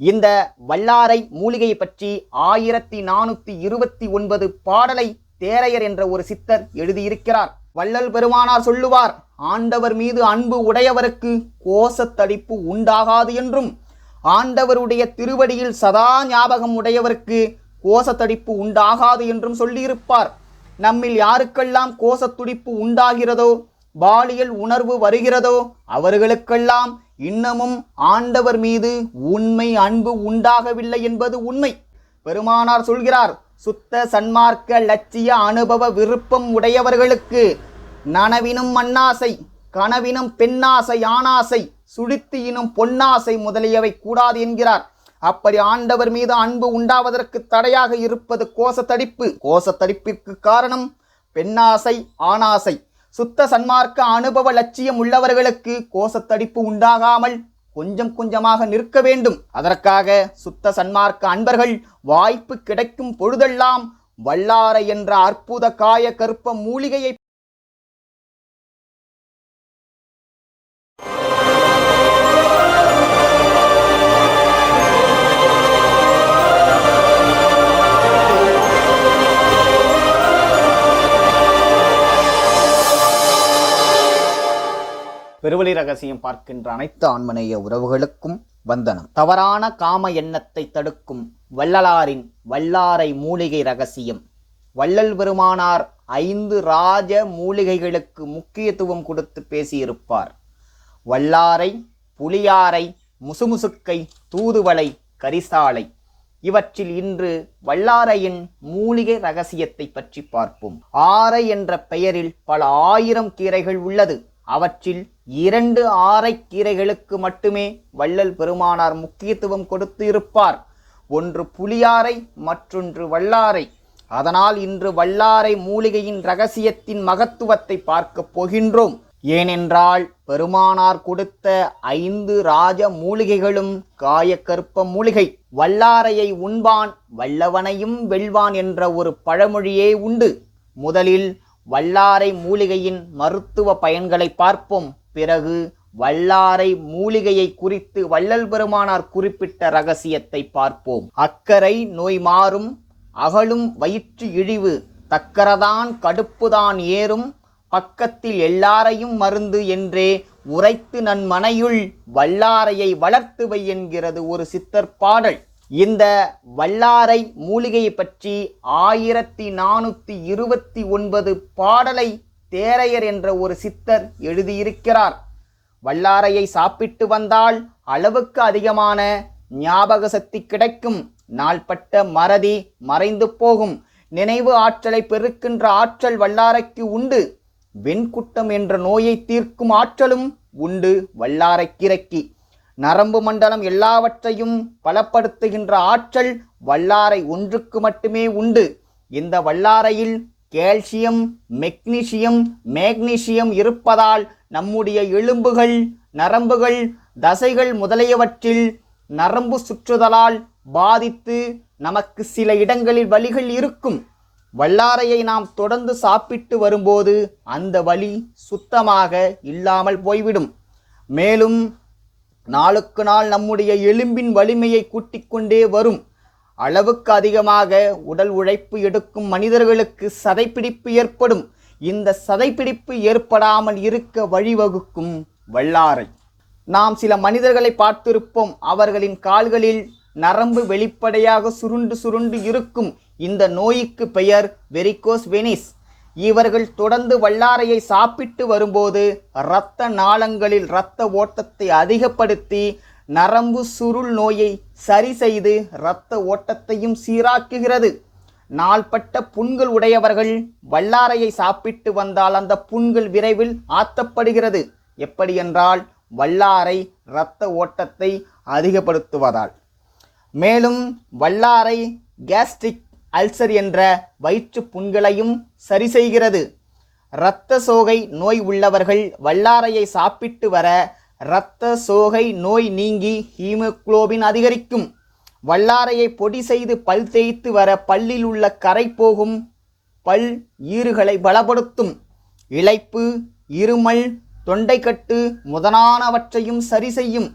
இந்த வல்லாரை மூலிகையை பற்றி ஆயிரத்தி நானூத்தி இருபத்தி ஒன்பது பாடலை தேரையர் என்ற ஒரு சித்தர் எழுதியிருக்கிறார். வள்ளல் பெருமானார் சொல்லுவார் ஆண்டவர் மீது அன்பு உடையவருக்கு கோசத்தடிப்பு உண்டாகாது என்றும் ஆண்டவருடைய திருவடியில் சதா ஞாபகம் உடையவருக்கு கோசத்தடிப்பு உண்டாகாது என்றும் சொல்லியிருப்பார். நம்மில் யாருக்கெல்லாம் கோசத்துடிப்பு உண்டாகிறதோ பாலியல் உணர்வு வருகிறதோ அவர்களுக்கெல்லாம் இன்னமும் ஆண்டவர் மீது உண்மை அன்பு உண்டாகவில்லை என்பது உண்மை. பெருமானார் சொல்கிறார் சுத்த சன்மார்க்க லட்சிய அனுபவ விருப்பம் உடையவர்களுக்கு நனவினும் மண்ணாசை கனவினும் பெண்ணாசை ஆணாசை சுழித்தியினும் பொன்னாசை முதலியவை கூடாது என்கிறார். அப்படி ஆண்டவர் மீது அன்பு உண்டாவதற்கு தடையாக இருப்பது கோசத்தடிப்பு. கோசத்தடிப்பிற்கு காரணம் பெண்ணாசை ஆணாசை. சுத்த சன்மார்க்க அனுபவ லட்சியம் உள்ளவர்களுக்கு கோசத்தடிப்பு உண்டாகாமல் கொஞ்சம் கொஞ்சமாக நிற்க வேண்டும். அதற்காக சுத்த சன்மார்க்க அன்பர்கள் வாய்ப்பு கிடைக்கும் பொழுதெல்லாம் வல்லாரை என்ற அற்புத காய கருப்ப மூலிகையை பெருவழி ரகசியம் பார்க்கின்ற அனைத்து ஆன்மநேய உறவுகளுக்கும் வந்தனம். தவறான காம எண்ணத்தை தடுக்கும் வள்ளலாரின் வல்லாரை மூலிகை ரகசியம். வள்ளல் பெருமானார் ஐந்து ராஜ மூலிகைகளுக்கு முக்கியத்துவம் கொடுத்து பேசியிருப்பார். வல்லாரை புளியாரை முசுமுசுக்கை தூதுவளை கரிசாலை. இவற்றில் இன்று வல்லாரையின் மூலிகை ரகசியத்தை பற்றி பார்ப்போம். ஆரை என்ற பெயரில் பல ஆயிரம் கீரைகள் உள்ளது. அவற்றில் இரண்டு ஆரைக்கீரைகளுக்கு மட்டுமே வள்ளல் பெருமானார் முக்கியத்துவம் கொடுத்து இருப்பார். ஒன்று புளியாரை மற்றொன்று வல்லாரை. அதனால் இன்று வல்லாரை மூலிகையின் ரகசியத்தின் மகத்துவத்தை பார்க்கப் போகின்றோம். ஏனென்றால் பெருமானார் கொடுத்த ஐந்து ராஜ மூலிகைகளும் காயக்கற்ப மூலிகை. வல்லாரையை உண்பான் வல்லவனையும் வெல்வான் என்ற ஒரு பழமொழியே உண்டு. முதலில் வல்லாரை மூலிகையின் மருத்துவ பயன்களை பார்ப்போம். பிறகு வல்லாரை மூலிகையை குறித்து வள்ளல் பெருமானார் குறிப்பிட்ட ரகசியத்தை பார்ப்போம். அக்கறை நோய் மாறும் அகலும் வயிற்று இழிவு தக்கரதான் கடுப்புதான் ஏறும் பக்கத்தில் எல்லாரையும் மருந்து என்றே உரைத்து நன் மனையுள் வல்லாரையை வளர்த்துவை என்கிறது ஒரு சித்தர் பாடல். இந்த வல்லாரை மூலிகையை பற்றி ஆயிரத்தி நானூற்றி இருபத்தி ஒன்பது பாடலை தேரையர் என்ற ஒரு சித்தர் எழுதியிருக்கிறார். வல்லாரையை சாப்பிட்டு வந்தால் அளவுக்கு அதிகமான ஞாபக சக்தி கிடைக்கும். நாள்பட்ட மறதி மறைந்து போகும். நினைவு ஆற்றலை பெருக்கின்ற ஆற்றல் வல்லாரைக்கு உண்டு. வெண்குட்டம் என்ற நோயை தீர்க்கும் ஆற்றலும் உண்டு வல்லாரைக்கிரைக்கு நரம்பு மண்டலம் எல்லாவற்றையும் பலப்படுத்துகின்ற ஆற்றல் வல்லாரை ஒன்றுக்கு மட்டுமே உண்டு. இந்த வல்லாரையில் கால்சியம் மெக்னீசியம் மேக்னீசியம் இருப்பதால் நம்முடைய எலும்புகள் நரம்புகள் தசைகள் முதலியவற்றில் நரம்பு சுற்றுதலால் பாதித்து நமக்கு சில இடங்களில் வலிகள் இருக்கும். வல்லாரையை நாம் தொடர்ந்து சாப்பிட்டு வரும்போது அந்த வலி சுத்தமாக இல்லாமல் போய்விடும். மேலும் நாளுக்கு நாள் நம்முடைய எலும்பின் வலிமையை கூட்டிக்கொண்டே வரும். அளவுக்கு அதிகமாக உடல் உழைப்பு எடுக்கும் மனிதர்களுக்கு சதைப்பிடிப்பு ஏற்படும். இந்த சதைப்பிடிப்பு ஏற்படாமல் இருக்க வழிவகுக்கும் வல்லாரை. நாம் சில மனிதர்களை பார்த்திருப்போம். அவர்களின் கால்களில் நரம்பு வெளிப்படையாக சுருண்டு சுருண்டு இருக்கும். இந்த நோய்க்கு பெயர் வெரிகோஸ் வெனிஸ். இவர்கள் தொடர்ந்து வல்லாரையை சாப்பிட்டு வரும்போது இரத்த நாளங்களில் இரத்த ஓட்டத்தை அதிகப்படுத்தி நரம்பு சுருள் நோயை சரி செய்து இரத்த ஓட்டத்தையும் சீராக்குகிறது. நாள்பட்ட புண்கள் உடையவர்கள் வல்லாரையை சாப்பிட்டு வந்தால் அந்த புண்கள் விரைவில் ஆத்தப்படுகிறது. எப்படி என்றால் வல்லாரை இரத்த ஓட்டத்தை அதிகப்படுத்துவதால். மேலும் வல்லாரை கேஸ்ட்ரிக் அல்சர் என்ற வயிற்று புண்களையும் சரி செய்கிறது. இரத்த சோகை நோய் உள்ளவர்கள் வல்லாரையை சாப்பிட்டு வர இரத்த சோகை நோய் நீங்கி ஹீமோகுளோபின் அதிகரிக்கும். வல்லாரையை பொடி செய்து பல் தேய்த்து வர பல்லில் உள்ள கரை போகும். பல் ஈறுகளை பலப்படுத்தும். இளைப்பு இருமல் தொண்டைக்கட்டு முதலானவற்றையும் சரி செய்யும்.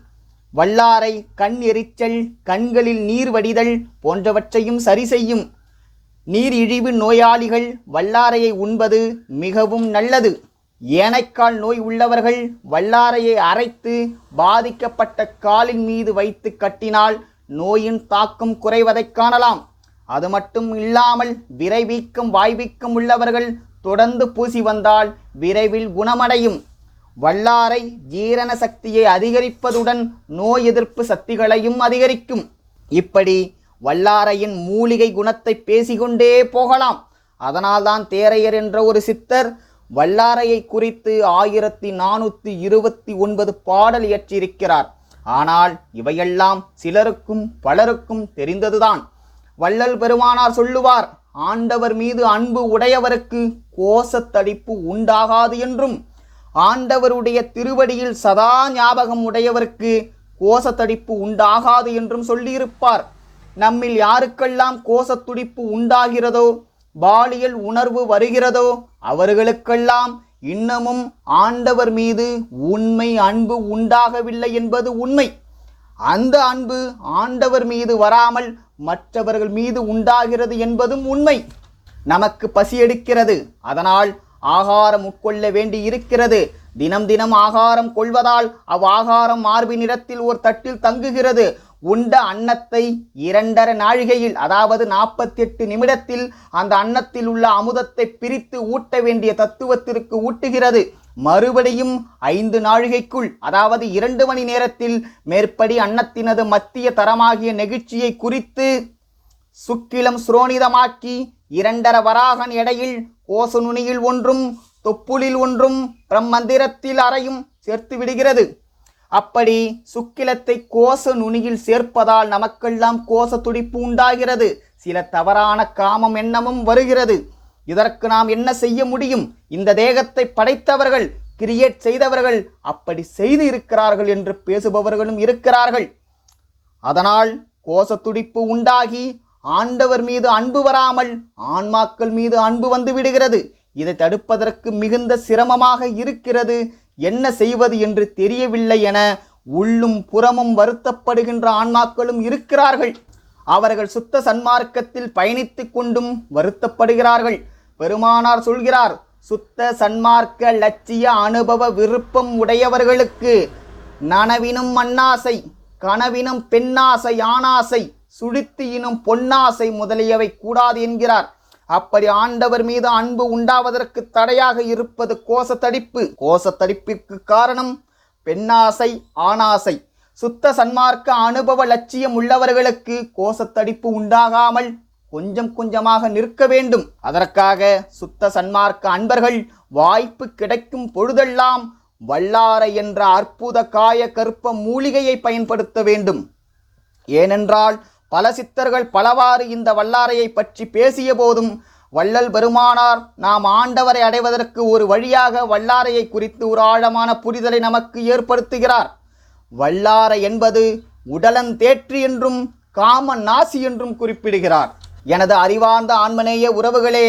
வல்லாரை கண் எரிச்சல் கண்களில் நீர் வடிதல் போன்றவற்றையும் சரி செய்யும். நீர் இழிவு நோயாளிகள் வல்லாரையை உண்பது மிகவும் நல்லது. ஏனைக்கால் நோய் உள்ளவர்கள் வல்லாரையை அரைத்து பாதிக்கப்பட்ட காலின் மீது வைத்து கட்டினால் நோயின் தாக்கம் குறைவதைக் காணலாம். அது மட்டும் இல்லாமல் விரைவீக்கம் வாய்வீக்கம் உள்ளவர்கள் தொடர்ந்து பூசி வந்தால் விரைவில் குணமடையும். வல்லாரை ஜீரண சக்தியை அதிகரிப்பதுடன் நோய் எதிர்ப்பு சக்திகளையும் அதிகரிக்கும். இப்படி வல்லாரையின் மூலிகை குணத்தை பேசிக்கொண்டே போகலாம். அதனால்தான் தேரையர் என்ற ஒரு சித்தர் வல்லாரையை குறித்து ஆயிரத்தி நானூற்றி இருபத்தி ஒன்பது பாடல் இயற்றியிருக்கிறார். ஆனால் இவையெல்லாம் சிலருக்கும் பலருக்கும் தெரிந்ததுதான். வள்ளல் பெருமானார் சொல்லுவார் ஆண்டவர் மீது அன்பு உடையவருக்கு கோசத்தடிப்பு உண்டாகாது என்றும் ஆண்டவருடைய திருவடியில் சதா ஞாபகம் உடையவருக்கு கோசத்தடிப்பு உண்டாகாது என்றும் சொல்லியிருப்பார். நம்மில் யாருக்கெல்லாம் கோசத்துடிப்பு உண்டாகிறதோ பாலியல் உணர்வு வருகிறதோ அவர்களுக்கெல்லாம் இன்னமும் ஆண்டவர் மீது உண்மை அன்பு உண்டாகவில்லை என்பது உண்மை. அந்த அன்பு ஆண்டவர் மீது வராமல் மற்றவர்கள் மீது உண்டாகிறது என்பதும் உண்மை. நமக்கு பசி எடுக்கிறது. அதனால் ஆகாரம் உட்கொள்ள வேண்டி இருக்கிறது தினம் தினம் ஆகாரம் கொள்வதால் அவ் ஆகாரம் மார்பு நிறத்தில் ஒரு தட்டில் தங்குகிறது. உண்ட அன்னத்தை இரண்டரை நாழிகையில் அதாவது நாற்பத்தி எட்டு நிமிடத்தில் அந்த அன்னத்தில் உள்ள அமுதத்தை பிரித்து ஊட்ட வேண்டிய தத்துவத்திற்கு ஊட்டுகிறது. மறுபடியும் ஐந்து நாழிகைக்குள் அதாவது இரண்டு மணி நேரத்தில் மேற்படி அன்னத்தினது மத்திய தரமாகிய நெகிழ்ச்சியை குறித்து சுக்கிலம் சுரோனிதமாக்கி இரண்டர வராகன் எடையில் கோச நுனியில் ஒன்றும் தொப்புளில் ஒன்றும் பிரம்மந்திரத்தில் அறையும் சேர்த்து விடுகிறது அப்படி சுக்கிலத்தை கோச நுனியில் சேர்ப்பதால் நமக்கெல்லாம் கோச துடிப்பு உண்டாகிறது. சில தவறான காமம் எண்ணமும் வருகிறது. இதற்கு நாம் என்ன செய்ய முடியும்? இந்த தேகத்தை படைத்தவர்கள் கிரியேட் செய்தவர்கள் அப்படி செய்து இருக்கிறார்கள் என்று பேசுபவர்களும் இருக்கிறார்கள். அதனால் கோச துடிப்பு உண்டாகி ஆண்டவர் மீது அன்பு வராமல் ஆன்மாக்கள் மீது அன்பு வந்து விடுகிறது. இதை தடுப்பதற்கு மிகுந்த சிரமமாக இருக்கிறது. என்ன செய்வது என்று தெரியவில்லை என உள்ளும் புறமும் வருத்தப்படுகின்ற ஆன்மாக்களும் இருக்கிறார்கள். அவர்கள் சுத்த சன்மார்க்கத்தில் பயணித்து கொண்டும் வருத்தப்படுகிறார்கள். பெருமானார் சொல்கிறார் சுத்த சன்மார்க்க லட்சிய அனுபவ விருப்பம் உடையவர்களுக்கு நனவினும் மண்ணாசை கனவினும் பெண்ணாசை ஆணாசை சுழித்து இனும் பொன்னாசை முதலியவை கூடாது என்கிறார். அப்படி ஆண்டவர் மீது அன்பு உண்டாவதற்கு தடையாக இருப்பது கோசத்தடிப்பு கோசத்தடிப்பிற்கு காரணம் பெண்ணாசை ஆணாசை. சுத்த சன்மார்க்க அனுபவ லட்சியம் உள்ளவர்களுக்கு கோசத்தடிப்பு உண்டாகாமல் கொஞ்சம் கொஞ்சமாக நிற்க வேண்டும். அதற்காக சுத்த சன்மார்க்க அன்பர்கள் வாய்ப்பு கிடைக்கும் பொழுதெல்லாம் வல்லாரை என்ற அற்புத காய கற்ப மூலிகையை பயன்படுத்த வேண்டும். ஏனென்றால் பல சித்தர்கள் பலவாறு இந்த வல்லாரையை பற்றி பேசிய போதும் வள்ளல் பெருமானார் நாம் ஆண்டவரை அடைவதற்கு ஒரு வழியாக வல்லாரையை குறித்து ஒரு ஆழமான புரிதலை நமக்கு ஏற்படுத்துகிறார். வல்லாரை என்பது உடலன் தேற்றி என்றும் காம நாசி என்றும் குறிப்பிடுகிறார். எனது அறிவார்ந்த ஆன்மநேய உறவுகளே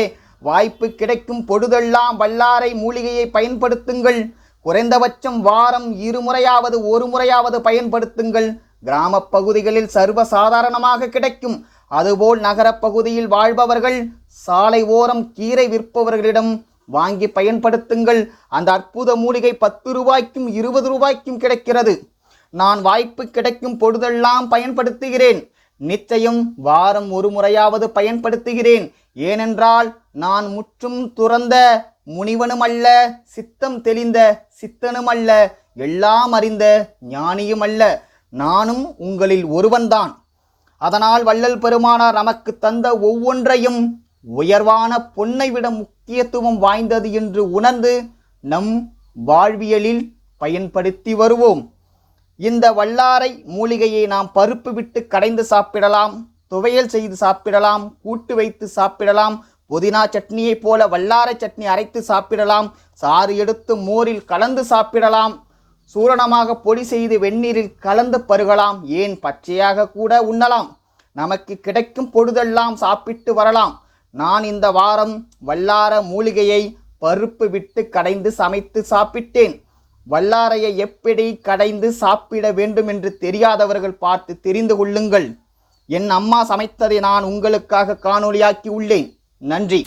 வாய்ப்பு கிடைக்கும் பொழுதெல்லாம் வல்லாரை மூலிகையை பயன்படுத்துங்கள். குறைந்தபட்சம் வாரம் இருமுறையாவது ஒரு முறையாவது பயன்படுத்துங்கள். கிராமப் பகுதிகளில் சர்வ சாதாரணமாக கிடைக்கும். அதுபோல் நகரப்பகுதியில் வாழ்பவர்கள் சாலை ஓரம் கீரை விற்பவர்களிடம் வாங்கி பயன்படுத்துங்கள். அந்த அற்புத மூலிகை பத்து ரூபாய்க்கும் இருபது ரூபாய்க்கும் கிடைக்கிறது. நான் வாய்ப்பு கிடைக்கும் பொழுதெல்லாம் பயன்படுத்துகிறேன். நிச்சயம் வாரம் ஒரு முறையாவது பயன்படுத்துகிறேன். ஏனென்றால் நான் முற்றும் துறந்த முனிவனும் அல்ல சித்தம் தெளிந்த சித்தனும் அல்ல எல்லாம் அறிந்த ஞானியும் அல்ல. நானும் உங்களில் ஒருவன்தான். அதனால் வள்ளல் பெருமானார் நமக்கு தந்த ஒவ்வொன்றையும் உயர்வான பொன்னை விட முக்கியத்துவம் வாய்ந்தது என்று உணர்ந்து நம் வாழ்வியலில் பயன்படுத்தி வருவோம். இந்த வல்லாரை மூலிகையை நாம் பருப்பு விட்டு கடைந்து சாப்பிடலாம் துவையல் செய்து சாப்பிடலாம் கூட்டு வைத்து சாப்பிடலாம் புதினா சட்னியைப் போல வல்லாரை சட்னி அரைத்து சாப்பிடலாம் சாறு எடுத்து மோரில் கலந்து சாப்பிடலாம் சூரணமாக பொடி செய்து வெந்நீரில் கலந்து பருகலாம். ஏன் பச்சையாக கூட உண்ணலாம்? நமக்கு கிடைக்கும் பொழுதெல்லாம் சாப்பிட்டு வரலாம். நான் இந்த வாரம் வல்லார மூலிகையை பருப்பு விட்டு கடைந்து சமைத்து சாப்பிட்டேன். வல்லாரையை எப்படி கடைந்து சாப்பிட வேண்டும் என்று தெரியாதவர்கள் பார்த்து தெரிந்து கொள்ளுங்கள். என் அம்மா சமைத்ததை நான் உங்களுக்காக காணொளியாக்கி உள்ளேன். நன்றி.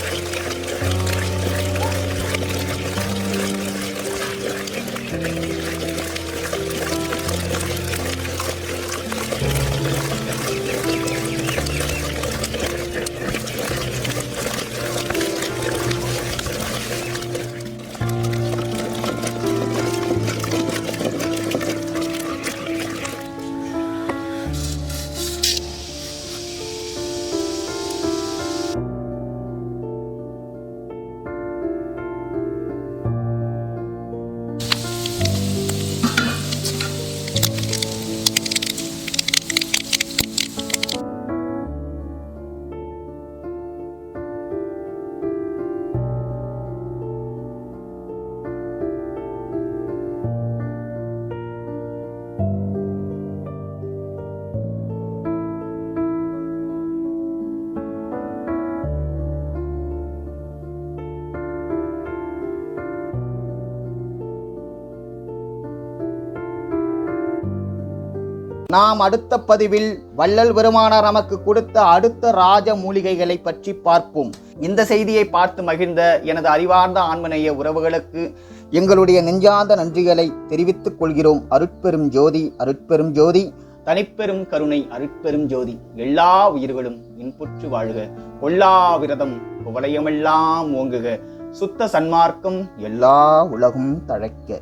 நாம் அடுத்த பதிவில் வள்ளல் பெருமானார் நமக்கு கொடுத்த அடுத்த ராஜ மூலிகைகளை பற்றி பார்ப்போம். இந்த செய்தியை பார்த்து மகிழ்ந்த எனது அறிவார்ந்த ஆன்மநேய உறவுகளுக்கு எங்களுடைய நெஞ்சார்ந்த நன்றிகளை தெரிவித்துக் கொள்கிறோம். அருட்பெரும் ஜோதி அருட்பெரும் ஜோதி. தனிப்பெரும் கருணை அருட்பெரும் ஜோதி. எல்லா உயிர்களும் இன்புற்று வாழ்க. கொல்லா விரதம் குவலயமெல்லாம் ஓங்குக. சுத்த சன்மார்க்கம் எல்லா உலகும் தழைக்க.